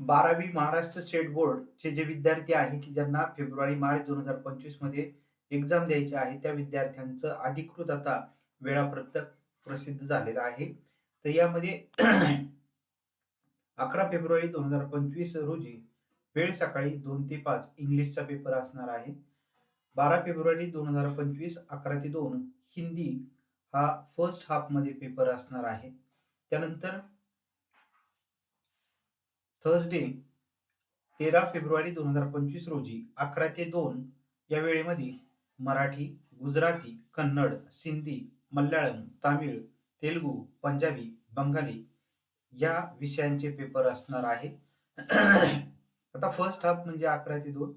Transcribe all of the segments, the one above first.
बारावी महाराष्ट्र स्टेट बोर्डचे जे विद्यार्थी आहे की ज्यांना फेब्रुवारी मार्च दोन हजार पंचवीसमध्ये एक्झाम द्यायची आहे त्या विद्यार्थ्यांचं अधिकृत आता वेळापत्रक प्रसिद्ध झालेलं आहे. तर यामध्ये अकरा फेब्रुवारी दोन हजार पंचवीस रोजी वेळ सकाळी दोन ते पाच इंग्लिशचा पेपर असणार आहे. बारा फेब्रुवारी दोन हजार पंचवीस अकरा ते दोन हिंदी हा फर्स्ट हाफमध्ये पेपर असणार आहे. त्यानंतर थर्सडे तेरा फेब्रुवारी दोन हजार पंचवीस रोजी अकरा ते दोन या वेळेमध्ये मराठी गुजराती कन्नड सिंधी मल्याळम तामिळ तेलुगू पंजाबी बंगाली या विषयांचे पेपर असणार आहे. आता फर्स्ट हाफ म्हणजे अकरा ते दोन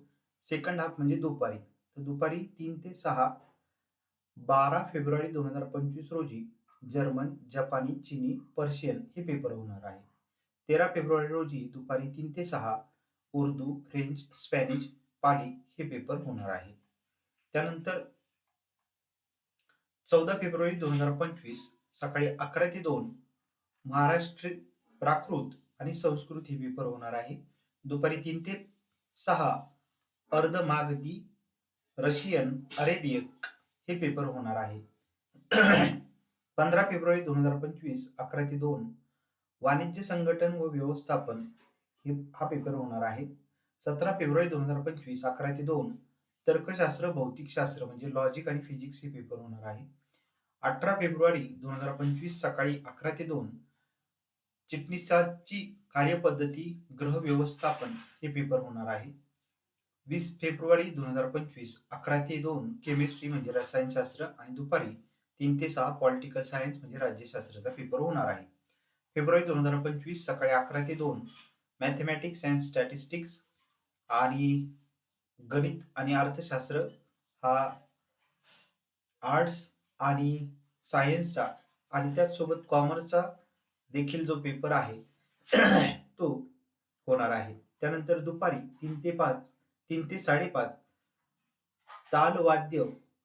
सेकंड हाफ म्हणजे दुपारी. तर दुपारी तीन ते सहा बारा फेब्रुवारी दोन हजार पंचवीस रोजी जर्मन जपानी चिनी पर्शियन हे पेपर होणार आहे. तेरा फेब्रुवारी रोजी दुपारी तीन ते सहा उर्दू फ्रेंच स्पॅनिश पाली हे पेपर होणार आहे. त्यानंतर चौदा फेब्रुवारी दोन हजार पंचवीस सकाळी अकरा ते दोन महाराष्ट्र प्राकृत आणि संस्कृत हे पेपर होणार आहे. दुपारी तीन ते सहा अर्ध मागधी रशियन अरेबियक हे पेपर होणार आहे. पंधरा फेब्रुवारी दोन हजार पंचवीस अकरा ते दोन वाणिज्य संघटन व व्यवस्थापन हे हा पेपर होणार आहे. सतरा फेब्रुवारी दोन हजार पंचवीस अकरा ते दोन तर्कशास्त्र भौतिकशास्त्र म्हणजे लॉजिक आणि फिजिक्स हे पेपर होणार आहे. अठरा फेब्रुवारी दोन हजार पंचवीस सकाळी अकरा ते दोन चिटणीसाची कार्यपद्धती ग्रह व्यवस्थापन हे पेपर होणार आहे. वीस फेब्रुवारी दोन हजार पंचवीस अकरा ते दोन केमिस्ट्री म्हणजे रसायनशास्त्र आणि दुपारी तीन ते सहा पॉलिटिकल सायन्स म्हणजे राज्यशास्त्राचा पेपर होणार आहे. फेब्रुवारी दोन हजार पंचवीस सकाळी अकरा ते दोन. मॅथमॅटिक्स अँड स्टॅटिस्टिक्स आणि गणित आणि अर्थशास्त्र हा आर्ट्स आणि सायन्सचा आणि त्याचसोबत कॉमर्सचा देखील जो पेपर आहे तो होणार आहे. त्यानंतर दुपारी तीन ते पाच तीन ते साडेपाच तालवाद्य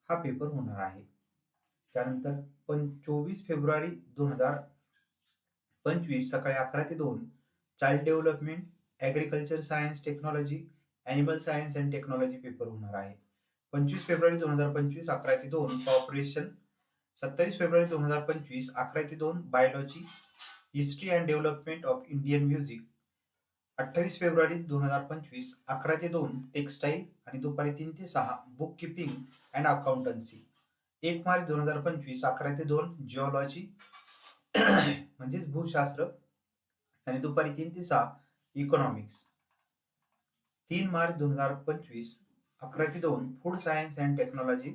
हा पेपर होणार आहे. त्यानंतर पण चोवीस फेब्रुवारी दोन हजार पंचवीस सकाळी अकरा ते दोन. Child development agriculture science technology animal science and technology paper होणार आहे. पंचवीस फेब्रुवारी दोन हजार पंचवीस अकरा ते दोन कॉपरेशन सत्तावीस फेब्रुवारी दोन हजार पंचवीस अकरा ते दोन biology history and development of Indian music अठ्ठावीस फेब्रुवारी दोन हजार पंचवीस अकरा ते दोन टेक्स्टाईल आणि दुपारी तीन ते सहा बुक किपिंग अँड अकाउंटन्सी एक मार्च दोन हजार पंचवीस अकरा ते दोन जिओलॉजी म्हणजेच भूशास्त्र आणि दुपारी तीन ते सहा इकॉनॉमिक्स तीन मार्च दोन हजार पंचवीस अकरा ते दोन फूड सायन्स अँड टेक्नॉलॉजी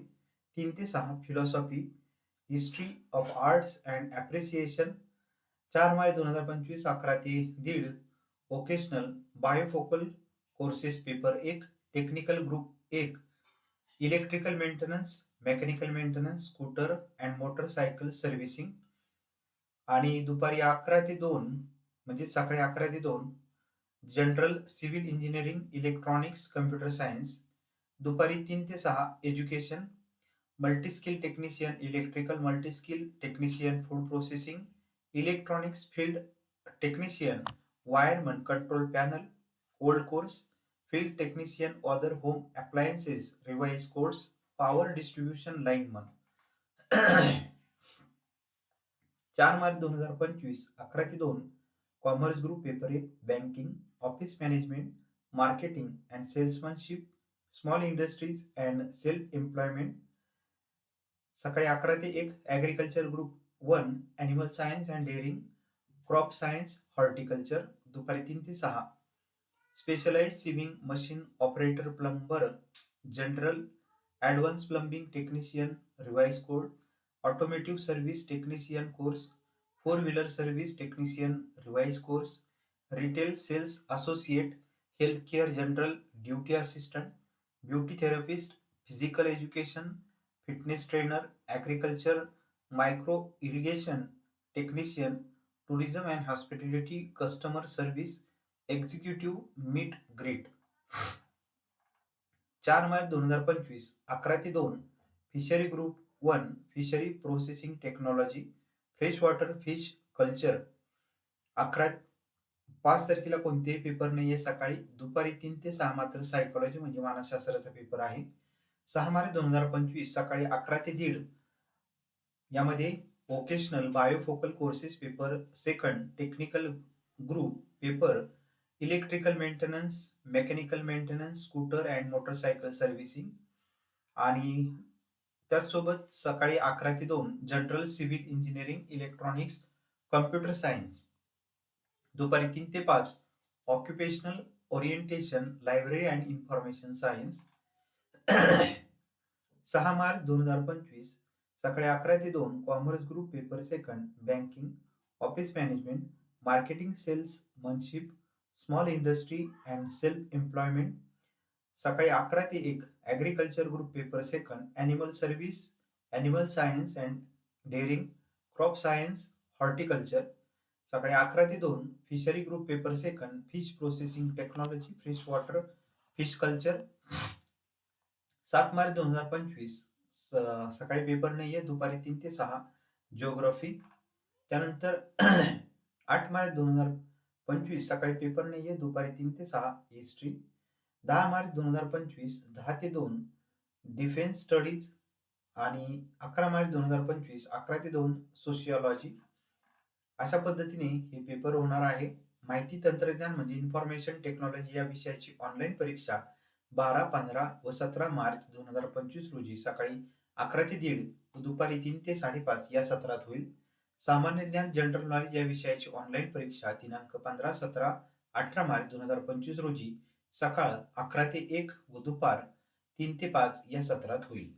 तीन ते सहा philosophy history of arts and appreciation चार मार्च दोन हजार पंचवीस अकरा ते दीड वोकेशनल बायोफोकल कोर्सेस पेपर एक टेक्निकल ग्रुप एक. Electrical maintenance mechanical maintenance scooter and motorcycle servicing आणि दुपारी अकरा ते दोन म्हणजे सकाळी अकरा ते दोन general civil engineering electronics computer science दुपारी तीन ते सहा education multiskill technician electrical multiskill technician food processing electronics field technician wireman control panel old course field technician other home appliances revise course power distribution lineman चार मार्च दोन हजार पंचवीस अकरा ते दोन कॉमर्स ग्रुप पेपर एक banking office management marketing and salesmanship small industries and self employment सकाळी अकरा ते एक agriculture group one animal science and dairying crop science horticulture दुपारी तीन ते सहा. Specialize sewing machine operator plumber general advance plumbing technician revise code automotive service technician course four wheeler service technician revise course retail sales associate health care general duty assistant beauty therapist physical education fitness trainer agriculture micro irrigation technician tourism and hospitality customer service executive meat great चार मार्च दोन हज़ार पंचवीस, अकरा ते दोन fishery group one fishery processing technology fresh water fish culture अकरा पाच तारखेला कोणतेही पेपर नाही आहे सकाळी दुपारी तीन ते सहा मात्र सायकोलॉजी म्हणजे मानसशास्त्राचा पेपर आहे. सहा मार्च दोन हजार पंचवीस सकाळी अकरा ते दीड यामध्ये vocational biofocal courses paper second technical group paper electrical maintenance mechanical maintenance scooter and motorcycle servicing आणि त्याचसोबत सकाळी अकरा ते दोन general civil engineering electronics computer science. दुपारी तीन ते पाच occupational orientation library and information science. सहा मार्च दोन हजार पंचवीस सकाळी अकरा ते दोन commerce group paper second banking office management marketing salesmanship small industry and self employment सकाळी अकरा ते एक agriculture group paper second animal service animal science and dairying crop science horticulture सकाळी अकरा ते दोन fishery group paper second fish processing technology fish water fish culture सात मार्च दोन हजार पंचवीस सकाळी पेपर नाही आहे दुपारी तीन ते सहा जिओग्राफी त्यानंतर आठ मार्च दोन हजार पंचवीस सकाळी पेपर नाही आहे दुपारी तीन ते सहा हिस्ट्री दहा मार्च दोन हजार पंचवीस दहा ते दोन डिफेन्स स्टडीज आणि अकरा मार्च दोन हजार पंचवीस अकरा ते दोन सोशिओलॉजी अशा पद्धतीने हे पेपर होणार आहे. माहिती तंत्रज्ञान म्हणजे इन्फॉर्मेशन टेक्नॉलॉजी या विषयाची ऑनलाईन परीक्षा बारा पंधरा व सतरा मार्च दोन हजार पंचवीस रोजी सकाळी अकरा ते दीड व दुपारी तीन ते साडेपाच या सत्रात होईल. सामान्य ज्ञान जनरल नॉलेज या विषयाची ऑनलाईन परीक्षा दिनांक पंधरा सतरा अठरा मार्च दोन हजार पंचवीस रोजी सकाळ अकरा ते एक व दुपार तीन ते पाच या सत्रात होईल.